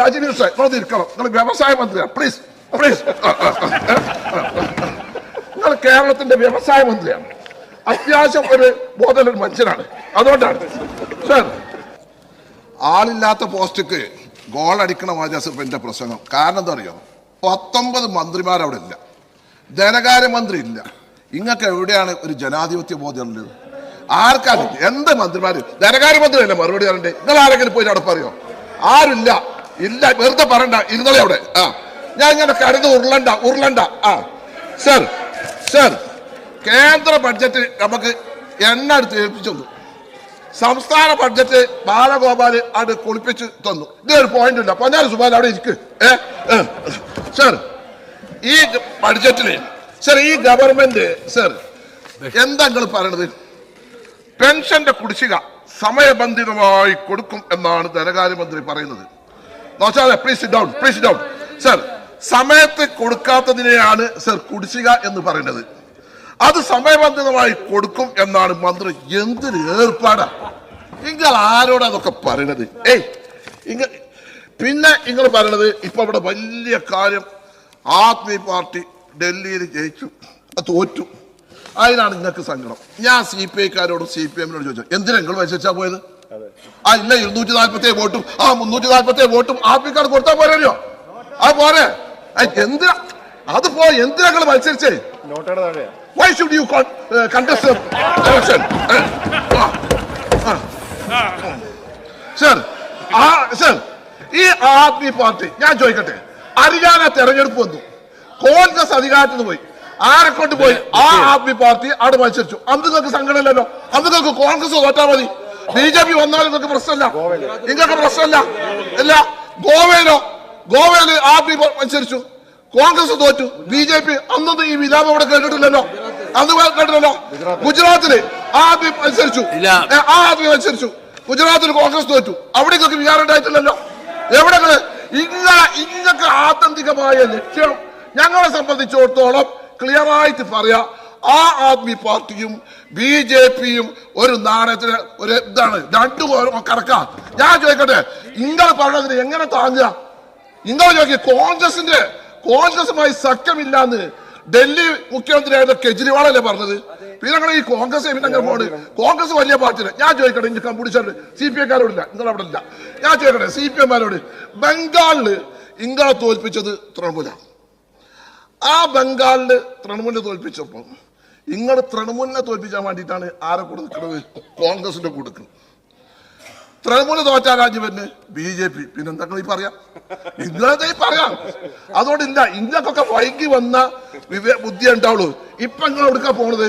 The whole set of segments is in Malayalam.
രാജീവ് നിങ്ങൾ ഇരിക്കണം. നിങ്ങൾ വ്യവസായ മന്ത്രിയാണ് പ്ലീസ് പ്ലീസ് നിങ്ങൾ കേരളത്തിന്റെ വ്യവസായ മന്ത്രിയാണ് അത്യാവശ്യം ഒരു ബോധമുള്ള മനുഷ്യനാണ്. അതുകൊണ്ടാണ്. സാർ ആളില്ലാത്ത പോസ്റ്റിക്ക് ഗോൾ അടിക്കണ എന്റെ പ്രസംഗം. കാരണം എന്താ അറിയോ? പത്തൊമ്പത് മന്ത്രിമാർ അവിടെ ഇല്ല ധനകാര്യമന്ത്രി ഇല്ല. ഇങ്ങക്ക് എവിടെയാണ് ഒരു ജനാധിപത്യ ബോധമുള്ളത് ആർക്കാണ് എന്ത് മന്ത്രിമാര്? ധനകാര്യമന്ത്രി അല്ലേ മറുപടി പറയണ്ടേ? നിങ്ങൾ ആരെങ്കിലും പോയി അവിടെ പറയോ ആരില്ല ഇല്ല വെറുതെ പറയണ്ട. ഇരുന്നോളെ അവിടെ. ആ. ഞാൻ ഇങ്ങനെ കരുത് ഉരുളണ്ട ഉരുളണ്ട. ആ. സർ സർ കേന്ദ്ര ബഡ്ജറ്റ് നമുക്ക് എണ്ണ എടുത്ത് ഏൽപ്പിച്ചു തന്നു. സംസ്ഥാന ബഡ്ജറ്റ് ബാലഗോപാൽ അത് കുളിപ്പിച്ച് തന്നു. ഇതൊരു പോയിന്റ് ഇല്ല. പൊന്നാരി സുബാൻ അവിടെ ഇരിക്ക്. ഏ. സർ ഈ ബഡ്ജറ്റിൽ സർ ഈ ഗവൺമെന്റ് സർ എന്താ നിങ്ങൾ പറയണത്? പെൻഷന്റെ കുടിശ്ശിക സമയബന്ധിതമായി കൊടുക്കും എന്നാണ് ധനകാര്യമന്ത്രി പറയുന്നത്. നോച്ചാലെ please down please down sir സമയത്ത് കൊടുക്കാത്തതിനെയാണ് സർ കുടിശ്ശിക എന്ന് പറയുന്നത്. അത് സമയബന്ധിതമായി കൊടുക്കും എന്നാണ് മന്ത്രി എന്തൊരു ഏർപ്പാടാ? നിങ്ങൾ ആരോടാ അതൊക്കെ പറയണത്? ഏയ് ഇങ്ങ പിന്നെ നിങ്ങൾ പറയണത് ഇപ്പൊ ഇവിടെ വലിയ കാര്യം ആദ്മി പാർട്ടി ഡൽഹിയിൽ ജയിച്ചു തോറ്റു. അതിനാണ് നിങ്ങൾക്ക് സങ്കടം. ഞാൻ സി പി ഐക്കാരോടും സി പി എമ്മിനോട് ചോദിച്ചു എന്തിനാ നിങ്ങൾ മത്സരിച്ചാ പോയത്? ആ ഇല്ല ഇരുന്നൂറ്റി നാല്പത്തി ഏഴ് വോട്ടും ആ മുന്നൂറ്റി നാല്പത്തി ഏഴ് വോട്ടും കാർഡ് കൊടുത്താൽ പോരല്ലോ ആ പോരെ. എന്തിനാ? അത് പോ എന്തിനാ നിങ്ങൾ മത്സരിച്ചേ? Why should you contest election sir ആ സർ ഈ ആദ്മി പാർട്ടി ഞാൻ ചോദിക്കട്ടെ ഹരിയാന തെരഞ്ഞെടുപ്പ് വന്നു. കോൺഗ്രസ് അധികാരത്തിൽ നിന്ന് പോയി. ആരെ കൊണ്ട് പോയി? ആ ആദ്മി പാർട്ടി അവിടെ മത്സരിച്ചു. അന്ന് നിങ്ങൾക്ക് സങ്കടമില്ലല്ലോ. അന്ന് നിങ്ങൾക്ക് കോൺഗ്രസ് തോറ്റാ മതി. ബി ജെ പി വന്നാലും നിങ്ങൾക്ക് പ്രശ്നമില്ല. നിങ്ങൾക്ക് പ്രശ്നമില്ല. ഇല്ല. ഗോവയിലോ? ഗോവയിൽ ആദ്മി മത്സരിച്ചു. കോൺഗ്രസ് തോറ്റു. ബി ജെ പി അന്നൊന്നും ഈ വിലാപം ഇവിടെ കേട്ടിട്ടില്ലല്ലോ. അന്ന് കേട്ടില്ലല്ലോ. ഗുജറാത്തിൽ. ആദ്യം മത്സരിച്ചു. ഇല്ല. ആർ ആ ആദ്യം മത്സരിച്ചു. ഗുജറാത്തിൽ കോൺഗ്രസ് തോറ്റു. അവിടെ നിങ്ങൾക്ക് വികാരം ഉണ്ടായിട്ടില്ലല്ലോ. എവിടെ ഇങ്ങനെ ഇങ്ങക്ക് ആത്യന്തികമായ ലക്ഷ്യം. ഞങ്ങളെ സംബന്ധിച്ചിടത്തോളം ക്ലിയറായിട്ട് പറയാ ആ ആദ്മി പാർട്ടിയും ബി ജെ പിയും ഒരു നാണയത്തിന് ഒരു ഇതാണ്. രണ്ടു കറക്കാം. ഞാൻ ചോദിക്കട്ടെ നിങ്ങൾ പറഞ്ഞതിന് എങ്ങനെ താങ്ങുക നിങ്ങൾ ചോദിക്കുക കോൺഗ്രസിന്റെ കോൺഗ്രസുമായി സഖ്യമില്ലാന്ന് ഡൽഹി മുഖ്യമന്ത്രിയായിരുന്ന കെജ്രിവാളല്ലേ പറഞ്ഞത്? പിന്നെ ഞങ്ങൾ ഈ കോൺഗ്രസ് പിന്നെ പോണ്. കോൺഗ്രസ് വലിയ പാർട്ടിയില്ല. ഞാൻ ചോദിക്കട്ടെ ഇനി കമ്പ്യൂട്ടർ സി പി എക്കാരോടില്ല നിങ്ങൾ അവിടെ ഇല്ല. ഞാൻ ചോദിക്കട്ടെ സി പി എമാരോട് ബംഗാളിൽ ഇങ്ങളെ തോൽപ്പിച്ചത് തൃണമൂലാണ് ആ ബംഗാളിൽ തൃണമൂലിനെ തോൽപ്പിച്ചപ്പോൾ നിങ്ങൾ തൃണമൂലിനെ തോൽപ്പിക്കാൻ വേണ്ടിയിട്ടാണ് ആരെ കൂടെ കോൺഗ്രസിന്റെ കൊടുക്കുന്നത് തൃണമൂല തോറ്റാ രാജ്യമെന്ന് ബി ജെ പി. പിന്നെ പിന്നെന്താ ഈ പറയാം? ഇന്നത്തെ ഈ പറയാം? അതുകൊണ്ടില്ല ഇങ്ങക്കൊക്കെ വൈകി വന്ന വിവേ ബുദ്ധി ഉണ്ടാവുള്ളൂ. ഇപ്പൊ നിങ്ങൾ എടുക്കാൻ പോണത്?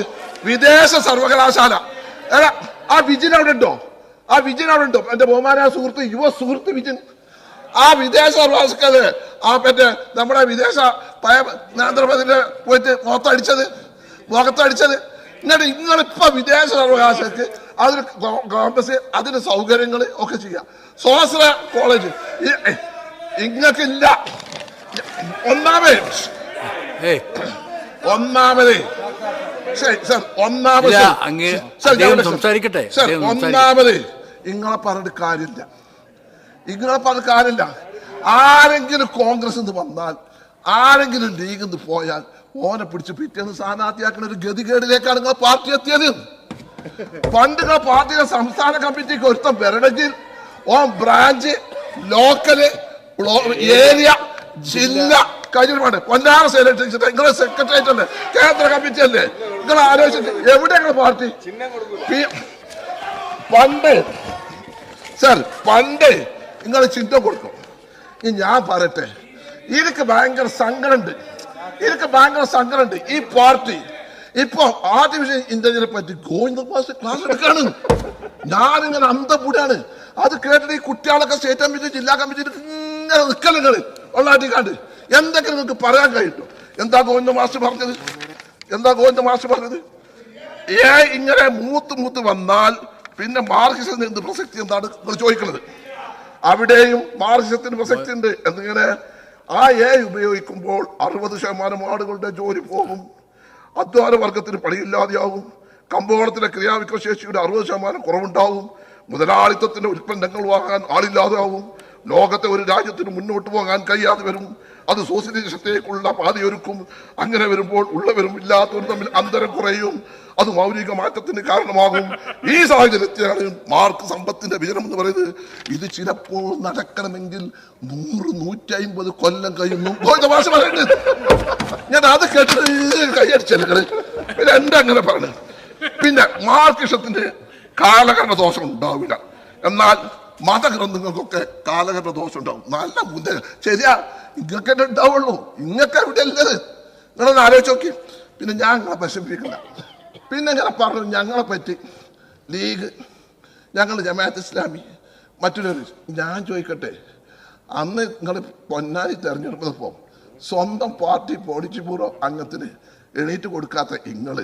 വിദേശ സർവകലാശാല. എടാ ആ വിജിൻ അവിടെ ഉണ്ടോ? ആ വിജിൻ അവിടെ ഉണ്ടോ? എന്റെ ബഹുമാനായ സുഹൃത്ത് യുവ സുഹൃത്ത് വിജിൻ. ആ വിദേശ സർവകലാശാല ആ മറ്റേ നമ്മുടെ വിദേശ നരേന്ദ്രമോദിന്റെ പോയിട്ട് മുഖത്തടിച്ചത് മുഖത്തടിച്ചത് എന്നിട്ട് നിങ്ങളിപ്പോ വിദേശ അവകാശത്ത് അതിന് ക്യാമ്പസ് അതിന് സൗകര്യങ്ങൾ ഒക്കെ ചെയ്യാം. സ്വാശ്ര കോളേജ്. ഇങ്ങക്കില്ല. ഒന്നാമത്. ഒന്നാമതേ. സംസാരിക്കട്ടെ. ഒന്നാമത് ഇങ്ങളെ പറഞ്ഞിട്ട് കാര്യമില്ല. ഇങ്ങളെ പറഞ്ഞിട്ട് കാര്യമില്ല. ആരെങ്കിലും കോൺഗ്രസ് വന്നാൽ ആരെങ്കിലും ലീഗ് നിന്ന് പോയാൽ ഓനെ പിടിച്ച് പിറ്റേന്ന് സ്ഥാനാർത്ഥിയാക്കുന്ന ഒരു ഗതികേടിലേക്കാണ് നിങ്ങൾ പാർട്ടി എത്തിയത്. പണ്ട് നിങ്ങൾ പാർട്ടിയുടെ സംസ്ഥാന കമ്മിറ്റിക്ക് ഒരുത്തം വരണമെങ്കിൽ ഓൻ ബ്രാഞ്ച് ലോക്കൽ ഏരിയ ജില്ല കഴിഞ്ഞിട്ടുണ്ട് പൊന്നാറ സെക്രട്ടറി നിങ്ങളെ സെക്രട്ടേറിയറ്റ് അല്ലേ കേന്ദ്ര കമ്മിറ്റി അല്ലേ? നിങ്ങൾ ആലോചിച്ചിട്ട് എവിടെ നിങ്ങൾ പാർട്ടി? പണ്ട് സർ പണ്ട് നിങ്ങൾ ചിന്ത കൊടുക്കും. ഞാൻ പറയട്ടെ. എനിക്ക് ഭയങ്കര സങ്കടമുണ്ട്. എനിക്ക് ഭയങ്കര സങ്കടമുണ്ട്. ഈ പാർട്ടി ഇപ്പൊ ആർട്ടിഫിഷ്യൽ ഇന്റലിജൻസിനെ പറ്റി ഗോവിന്ദ ക്ലാസ് എടുക്കാണ്. ഞാനിങ്ങനെ അന്തപൂടാണ് അത് കേട്ടിട്ട് ഈ കുട്ടികളൊക്കെ സ്റ്റേറ്റ് കമ്മിറ്റി ജില്ലാ കമ്മിറ്റി ഇങ്ങനെ നിൽക്കലുകൾ കണ്ട് എന്തൊക്കെ നിങ്ങൾക്ക് പറയാൻ കഴിയുമോ എന്താ ഗോവിന്ദ മാസ്റ്റർ പറഞ്ഞത്? എന്താ ഗോവിന്ദ മാസ്റ്റർ പറഞ്ഞത്? ഏ ഇങ്ങനെ മൂത്ത് മൂത്ത് വന്നാൽ പിന്നെ മാർക്സിസം എന്ത് പ്രസക്തി എന്താണ്? നിങ്ങൾ ചോദിക്കുന്നത് അവിടെയും മാർക്സിസത്തിന് പ്രസക്തി ഉണ്ട് എന്നിങ്ങനെ ആ എ ഉപയോഗിക്കുമ്പോൾ അറുപത് ശതമാനം ആളുകളുടെ ജോലി പോകും. അധ്വാന വർഗത്തിന് പണിയില്ലാതെയാവും. കമ്പോളത്തിലെ ക്രിയാവിക്രശേഷിയുടെ അറുപത് ശതമാനം കുറവുണ്ടാവും. മുതലാളിത്തത്തിന്റെ ഉൽപ്പന്നങ്ങൾ വാങ്ങാൻ ആളില്ലാതാവും ലോകത്തെ ഒരു രാജ്യത്തിന് മുന്നോട്ട് പോകാൻ കഴിയാതെ വരും. അത് സോഷ്യലിസത്തേക്കുള്ള പാതയൊരുക്കും. അങ്ങനെ വരുമ്പോൾ ഉള്ളവരും ഇല്ലാത്തവരും തമ്മിൽ അന്തരം കുറയും. അത് മൗലിക മാറ്റത്തിന് കാരണമാകും. ഈ സാഹചര്യത്തിലാണ് മാർക്ക് സമ്പത്തിന്റെ വിജനം എന്ന് പറയുന്നത്. ഇത് ചിലപ്പോൾ നടക്കണമെങ്കിൽ നൂറ് നൂറ്റി അമ്പത് കൊല്ലം കഴിയുന്നു. ഭാഷ പറയുന്നത് ഞാൻ അത് കേട്ടിട്ട് കൈയടിച്ചല്ലേ പിന്നെ എന്റെ അങ്ങനെ പറഞ്ഞു പിന്നെ മാർക്കിഷത്തിന്റെ കാലഘട്ട ദോഷം ഉണ്ടാവില്ല. എന്നാൽ മതഗ്രന്ഥങ്ങൾക്കൊക്കെ കാലഘട്ട ദോഷം ഉണ്ടാവും നല്ല മുന്നേ ശരിയാ ഇങ്ങൊക്കെ ഉണ്ടാവുള്ളൂ. ഇങ്ങൊക്കെ ഇവിടെ ഉള്ളത്. നിങ്ങളൊന്ന് ആലോചിച്ച് നോക്കി. പിന്നെ ഞാൻ നിങ്ങളെ വിഷമിപ്പിക്കണ്ട. പിന്നെ ഇങ്ങനെ പറഞ്ഞു ഞങ്ങളെ പറ്റി ലീഗ് ഞങ്ങൾ ജമാഅത്ത് ഇസ്ലാമി മറ്റൊരു ഞാൻ ചോദിക്കട്ടെ. അന്ന് നിങ്ങൾ പൊന്നാലി തെരഞ്ഞെടുപ്പപ്പോൾ സ്വന്തം പാർട്ടി പോളിറ്റ് ബ്യൂറോ അംഗത്തിന് എണീറ്റ് കൊടുക്കാത്ത നിങ്ങൾ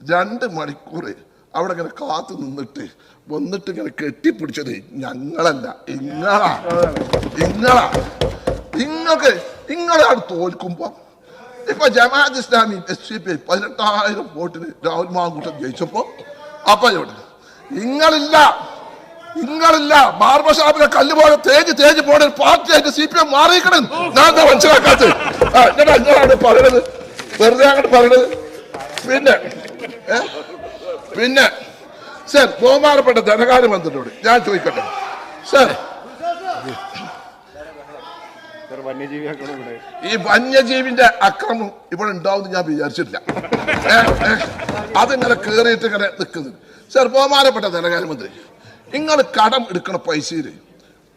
രണ്ട് മണിക്കൂർ അവിടെ ഇങ്ങനെ കാത്തു നിന്നിട്ട് വന്നിട്ട് ഇങ്ങനെ കെട്ടിപ്പിടിച്ചത് ഞങ്ങളല്ല. ഇങ്ങളാ. ഇങ്ങളാ. നിങ്ങൾക്ക് നിങ്ങളാണ് തോൽക്കുമ്പോ. ഇപ്പൊ Jamaat Islami S C P പതിനെട്ടായിരം വോട്ടിന് രാഹുൽ മാങ്കൂട്ടം ജയിച്ചപ്പോ അപ്പൊ ഇവിടെ നിങ്ങളില്ല നിങ്ങളില്ല ബാർബഷാപ്പിലെ കല്ല് പോലെ തേഞ്ഞ് പോണ പാർട്ടി പാർട്ടിയായിട്ട് സി പി എം മാറിയിക്കണം ഞാൻ എന്താ മനസ്സിലാക്കാത്തത്? എന്നിട്ട് അങ്ങനെയാണ് പറയണത്. വെറുതെ അങ്ങോട്ട് പറയണത്. പിന്നെ ഏ? പിന്നെ സർ ബഹുമാനപ്പെട്ട ധനകാര്യ മന്ത്രിയോട് ഞാൻ ചോദിക്കട്ടെ? സർ ഈ വന്യജീവിന്റെ അക്രമം ഇവിടെ ഉണ്ടാവും ഞാൻ വിചാരിച്ചിട്ടില്ല. അതിങ്ങനെ കേറിയിട്ട് ഇങ്ങനെ നിൽക്കുന്നത് സർ ബഹുമാനപ്പെട്ട ധനകാര്യമന്ത്രി നിങ്ങൾ കടം എടുക്കണ പൈസയിൽ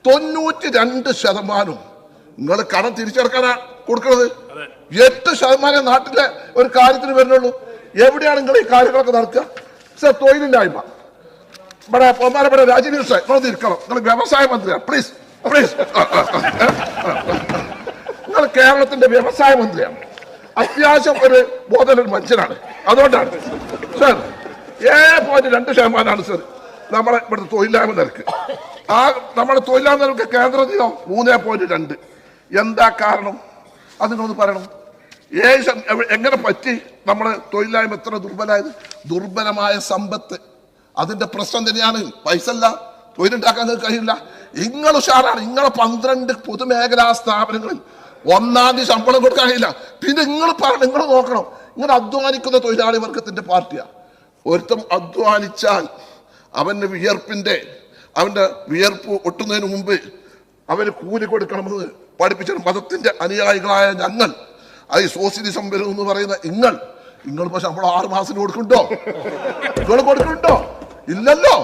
തൊണ്ണൂറ്റി രണ്ട് ശതമാനം നിങ്ങൾ കടം തിരിച്ചെടുക്കാനാ കൊടുക്കണത്? എട്ട് ശതമാനം നാട്ടിലെ ഒരു കാര്യത്തിന് വരുന്നുള്ളൂ. എവിടെയാണ് നിങ്ങൾ ഈ കാര്യങ്ങളൊക്കെ നടക്കുക സർ തൊഴിലില്ലായ്മ. ഇവിടെ ബഹുമാനപ്പെട്ട രാജീവ് സാർ ഇവിടെ ഇരിക്കണം. നിങ്ങൾ വ്യവസായ മന്ത്രിയാണ് പ്ലീസ് പ്ലീസ് നിങ്ങൾ കേരളത്തിന്റെ വ്യവസായ മന്ത്രിയാണ് അത്യാവശ്യം ഒരു ബോധനൊരു മനുഷ്യനാണ്. അതുകൊണ്ടാണ്. സർ ഏഴ് പോയിന്റ് രണ്ട് ശതമാനമാണ് സർ നമ്മളെ ഇവിടുത്തെ തൊഴിലില്ലായ്മ നിരക്ക്. ആ നമ്മുടെ തൊഴിലില്ലായ്മ നിരക്ക് കേന്ദ്രത്തിനോ മൂന്നേ പോയിന്റ് രണ്ട്. എന്താ കാരണം? അത് നിങ്ങളൊന്ന് പറയണം. എവ- എങ്ങനെ പറ്റി? നമ്മുടെ തൊഴിലായ്മ എത്ര ദുർബലമായത് ദുർബലമായ സമ്പത്ത്. അതിന്റെ പ്രശ്നം തന്നെയാണ്. പൈസ അല്ല തൊഴിലുണ്ടാക്കാൻ കഴിയില്ല. നിങ്ങൾ ഉഷാറാണ്. നിങ്ങളെ പന്ത്രണ്ട് പൊതുമേഖലാ സ്ഥാപനങ്ങളിൽ ഒന്നാം തീയതി ശമ്പളം കൊടുക്കാൻ കഴിയില്ല. പിന്നെ നിങ്ങൾ നിങ്ങൾ നോക്കണം. നിങ്ങൾ അധ്വാനിക്കുന്ന തൊഴിലാളി വർഗത്തിന്റെ പാർട്ടിയാണ് ഒരുത്തം അധ്വാനിച്ചാൽ അവന്റെ വിയർപ്പിന്റെ അവന്റെ വിയർപ്പ് ഒട്ടുന്നതിന് മുമ്പ് അവന് കൂലി കൊടുക്കണമെന്ന് പഠിപ്പിച്ച മതത്തിന്റെ അനുയായികളായ ഞങ്ങൾ അത് ഈ സോഷ്യലിസം വരും എന്ന് പറയുന്ന നിങ്ങൾ നിങ്ങൾ പക്ഷെ നമ്മൾ ആറ് മാസത്തിന് കൊടുക്കുന്നുണ്ടോ? നിങ്ങൾ കൊടുക്കുന്നുണ്ടോ? ഇല്ലല്ലോ.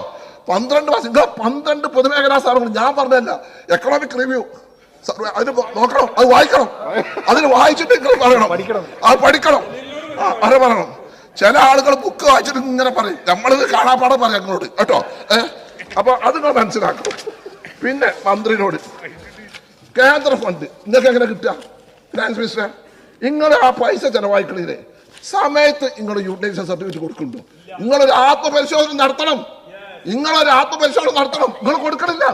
പന്ത്രണ്ട് മാസം നിങ്ങൾ പന്ത്രണ്ട് പൊതുമേഖലാ സ്ഥാപനങ്ങൾ. ഞാൻ പറഞ്ഞല്ല എക്കണോമിക് റിവ്യൂ അതിന് നോക്കണം അത് വായിക്കണം. അതിന് വായിച്ചിട്ട് നിങ്ങൾ പറയണം. അത് പഠിക്കണം. ആ അത് പറയണം. ചില ആളുകൾ ബുക്ക് വായിച്ചിട്ട് ഇങ്ങനെ പറയും. നമ്മളിത് കാണാപ്പാടെ പറയാം നിങ്ങളോട് കേട്ടോ? ഏഹ് അപ്പൊ അത് നിങ്ങൾ മനസ്സിലാക്കണം. പിന്നെ മന്ത്രിനോട്. കേന്ദ്ര ഫണ്ട് നിങ്ങൾക്ക് എങ്ങനെ കിട്ടുക? ഫിനാൻസ് മിനിസ്റ്റർ നിങ്ങൾ ആ പൈസ ചെലവായിക്കളില്ലേ സമയത്ത് നിങ്ങൾ യൂട്ടിലൈസേഷൻ സർട്ടിഫിക്കറ്റ് കൊടുക്കുന്നുണ്ടോ. നിങ്ങളൊരു ആത്മപരിശോധന നടത്തണം. നിങ്ങളൊരു ആത്മപരിശോധന നടത്തണം. നിങ്ങൾ കൊടുക്കണില്ല.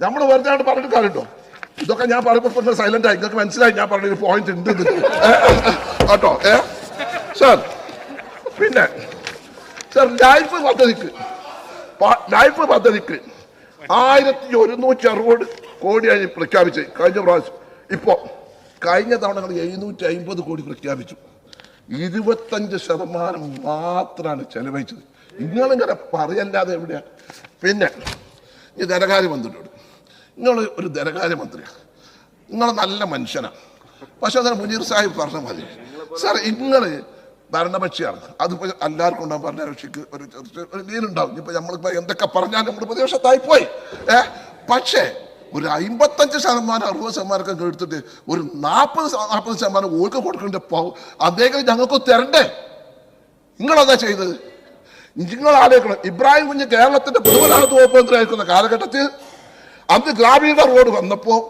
നമ്മൾ വെറുതെ ആയിട്ട് പറഞ്ഞിട്ട് കാര്യമുണ്ടോ ഇതൊക്കെ ഞാൻ പറയുമ്പോൾ സൈലന്റ് ആയി. നിങ്ങൾക്ക് മനസ്സിലായി. ഞാൻ പറഞ്ഞൊരു പോയിന്റ് ഉണ്ട് കേട്ടോ? ഏ? സാർ പിന്നെ സാർ ലൈഫ് പദ്ധതിക്ക്. ലൈഫ് പദ്ധതിക്ക് ആയിരത്തി ഒരുന്നൂറ്റി അറുപത് കോടിയായി പ്രഖ്യാപിച്ച് കഴിഞ്ഞ പ്രാവശ്യം. ഇപ്പോ കഴിഞ്ഞ തവണ ഞങ്ങൾ എഴുന്നൂറ്റി അമ്പത് കോടി പ്രഖ്യാപിച്ചു. ഇരുപത്തഞ്ച് ശതമാനം മാത്രമാണ് ചെലവഴിച്ചത്. നിങ്ങളിങ്ങനെ പറയല്ലാതെ എവിടെയാണ് പിന്നെ ഈ ധനകാര്യമന്ത്രിയോട്. നിങ്ങൾ ഒരു ധനകാര്യമന്ത്രിയാണ് നിങ്ങൾ നല്ല മനുഷ്യനാണ് പക്ഷെ അതിന് മുനീർ സാഹിബ് പറഞ്ഞ മതി സാർ നിങ്ങൾ ഭരണപക്ഷിയാണ്. അതിപ്പോ എല്ലാവർക്കും ഉണ്ടാവും. ഭരണകക്ഷിക്ക് ഒരു ഒരു ലീനുണ്ടാവും ഇപ്പൊ നമ്മളിപ്പോ എന്തൊക്കെ പറഞ്ഞാലും നമ്മൾ പ്രതിപക്ഷത്തായി പോയി. ഏ? പക്ഷേ ഒരു അമ്പത്തഞ്ച് ശതമാനം അറുപത് ശതമാനമൊക്കെ എടുത്തിട്ട് ഒരു നാൽപ്പത് നാൽപ്പത് ശതമാനം ഓൾക്ക് കൊടുക്കേണ്ട അദ്ദേഹം ഞങ്ങൾക്ക് തരണ്ടേ? നിങ്ങളതാ ചെയ്തത്? നിങ്ങൾ ആലോചിക്കണം. ഇബ്രാഹിം കുഞ്ഞ് കേരളത്തിന്റെ പൊതുമരാമത്ത് വകുപ്പ് മന്ത്രിയായിരിക്കുന്ന കാലഘട്ടത്തിൽ അന്ന് ഗ്രാമീണ റോഡ് വന്നപ്പോൾ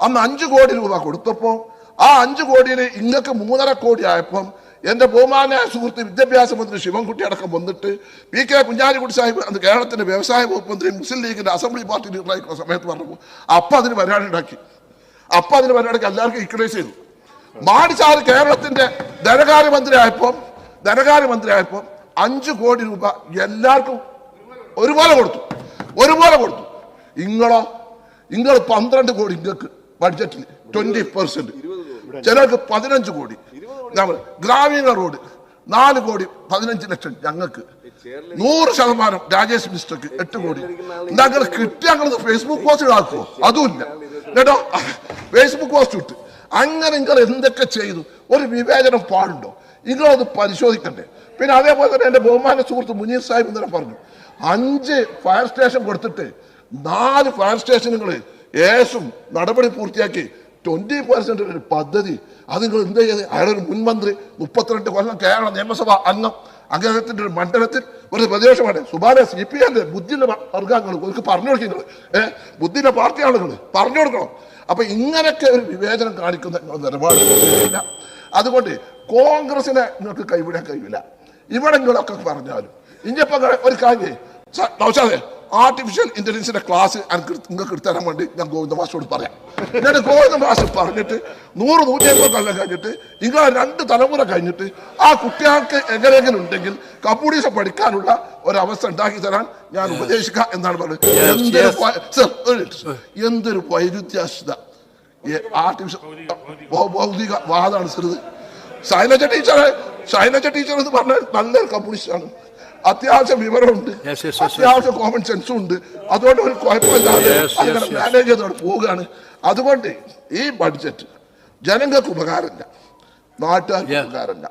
അന്ന് അഞ്ചു കോടി രൂപ കൊടുത്തപ്പോൾ ആ അഞ്ചു കോടിയിൽ ഇങ്ങക്ക് മൂന്നര കോടി ആയപ്പം എന്റെ ബഹുമാന സുഹൃത്ത് വിദ്യാഭ്യാസ മന്ത്രി ശിവൻകുട്ടി അടക്കം വന്നിട്ട് പി കെ കുഞ്ഞാലിക്കുട്ടി സാഹിബ് അന്ന് കേരളത്തിന്റെ വ്യവസായ വകുപ്പ് മന്ത്രി മുസ്ലിം ലീഗിന്റെ അസംബ്ലി പാർട്ടി ലീഡറായിരിക്കുന്ന സമയത്ത് പറഞ്ഞപ്പോൾ അപ്പം അതിന് പരിപാടി ഉണ്ടാക്കി. അപ്പം അതിന് പരിപാടിക്ക് എല്ലാവർക്കും ഇക്വലൈസ് ചെയ്തു. മാടിച്ചാറ് കേരളത്തിന്റെ ധനകാര്യമന്ത്രി ആയപ്പോൾ ധനകാര്യമന്ത്രി ആയപ്പോൾ അഞ്ച് കോടി രൂപ എല്ലാവർക്കും ഒരുപോലെ കൊടുത്തു. ഒരുപോലെ കൊടുത്തു. ഇങ്ങളോ നിങ്ങൾ പന്ത്രണ്ട് കോടി നിങ്ങൾക്ക് ബഡ്ജറ്റിൽ ട്വന്റി പെർസെന്റ് ചിലർക്ക് പതിനഞ്ച് കോടി. നമ്മൾ ഗ്രാമീണ റോഡ് നാല് കോടി പതിനഞ്ച് ലക്ഷം ഞങ്ങൾക്ക്. നൂറ് ശതമാനം രാജേഷ് മിസ്റ്റർക്ക് എട്ട് കോടി. ഞങ്ങൾ കിട്ടിയ ഞങ്ങൾ ഫേസ്ബുക്ക് പോസ്റ്റ് ഇടാക്കുമോ അതുമില്ല. കേട്ടോ? ഫേസ്ബുക്ക് പോസ്റ്റ് ഇട്ട്. അങ്ങനെ നിങ്ങൾ എന്തൊക്കെ ചെയ്തു? ഒരു വിവേചനം പാടുണ്ടോ? നിങ്ങളത് പരിശോധിക്കണ്ടേ. പിന്നെ അതേപോലെ തന്നെ എന്റെ ബഹുമാന സുഹൃത്ത് മുനീർ സാഹിബ് ഇന്നലെ പറഞ്ഞു അഞ്ച് ഫയർ സ്റ്റേഷൻ കൊടുത്തിട്ട് നാല് ഫയർ സ്റ്റേഷനുകൾ ഏസും നടപടി പൂർത്തിയാക്കി ട്വന്റി പെർസെന്റ് ഒരു പദ്ധതി. അത് നിങ്ങൾ എന്ത് ചെയ്ത് അയാളൊരു മുൻമന്ത്രി മുപ്പത്തിരണ്ട് കൊല്ലം കേരള നിയമസഭ അംഗം. അദ്ദേഹത്തിന്റെ ഒരു മണ്ഡലത്തിൽ ഒരു പ്രദേശമാണ് സുബാന സി പി എന്റെ ബുദ്ധിന്റെ വർഗങ്ങൾ ഒരു പറഞ്ഞു കൊടുക്കുന്നത് ഏഹ് ബുദ്ധിന്റെ പാർട്ടി ആളുകൾ പറഞ്ഞു കൊടുക്കണം. അപ്പൊ ഇങ്ങനെയൊക്കെ ഒരു വിവേചനം കാണിക്കുന്ന നിലപാട്. അതുകൊണ്ട് കോൺഗ്രസിനെ നിങ്ങൾക്ക് കൈവിടാൻ കഴിയില്ല. ഇവിടെ നിങ്ങളൊക്കെ പറഞ്ഞാലും. ഇനിയിപ്പോ ഒരു കാര്യം നൗഷാദേ ആർട്ടിഫിഷ്യൽ ഇന്റലിജൻസിന്റെ ക്ലാസ് നിങ്ങൾക്ക് എടുത്തരാൻ വേണ്ടി ഞാൻ ഗോവിന്ദ മാസ്റ്റോട് പറയാം. എന്നിട്ട് ഗോവിന്ദ മാസ്റ്റർ പറഞ്ഞിട്ട് നൂറ് നൂറ്റിയമ്പത് കൊല്ലം കഴിഞ്ഞിട്ട് നിങ്ങൾ രണ്ട് തലമുറ കഴിഞ്ഞിട്ട് ആ കുട്ടികൾക്ക് എങ്ങനെയെങ്കിലും ഉണ്ടെങ്കിൽ കമ്പ്യൂട്ടേഴ്സ് പഠിക്കാനുള്ള ഒരവസ്ഥ ഉണ്ടാക്കി തരാൻ ഞാൻ ഉപദേശിക്കാം എന്നാണ് പറഞ്ഞത്. എന്തൊരു sir. എന്തൊരു വൈരുദ്ധ്യാശത ആർട്ടിഫിഷ്യൽ ഭൗതിക വാദമാണ് sir Shailaja teacher Shailaja teacher എന്ന് പറഞ്ഞാൽ നല്ലൊരു ആണ്. അത്യാവശ്യം വിവരമുണ്ട്. അത്യാവശ്യം കോമൺ സെൻസും ഉണ്ട്. അതുകൊണ്ട് ഒരു കുഴപ്പമില്ലാതെ അങ്ങനെ മാനേജ് ചെയ്തോടെ പോവുകയാണ്. അതുകൊണ്ട് ഈ ബഡ്ജറ്റ് ജനങ്ങൾക്ക് ഉപകാരമില്ല. നാട്ടുകാർക്ക് ഉപകാരമില്ല.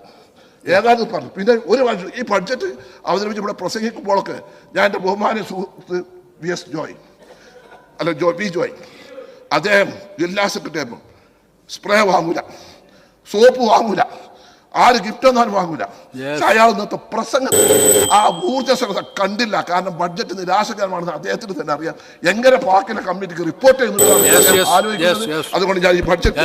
ഏതാണ്ട് പറഞ്ഞു. പിന്നെ ഒരു വർഷം ഈ ബഡ്ജറ്റ് അവതരിപ്പിച്ച് ഇവിടെ പ്രസംഗിക്കുമ്പോഴൊക്കെ ഞാൻ എന്റെ ബഹുമാന സുഹൃത്ത് വി എസ് ജോയ് അല്ല ജോ വി ജോയ് അദ്ദേഹം ജില്ലാ സെക്രട്ടറി സ്പ്രേ വാങ്ങൂല. സോപ്പ് വാങ്ങൂല. ആര് ഗിഫ്റ്റ് ഒന്നും വാങ്ങൂല. പക്ഷെ അയാൾ ഇന്നത്തെ പ്രസംഗത്തിൽ ആ ഊർജസ്വലത കണ്ടില്ല കാരണം ബഡ്ജറ്റ് നിരാശകരമാണെന്ന് അദ്ദേഹത്തിന് തന്നെ അറിയാം എങ്ങനെ പാർക്കിലെ കമ്മിറ്റിക്ക് റിപ്പോർട്ട് ആലോചിക്കുന്നത് yes. അതുകൊണ്ട് ഞാൻ ഈ ബഡ്ജറ്റ്.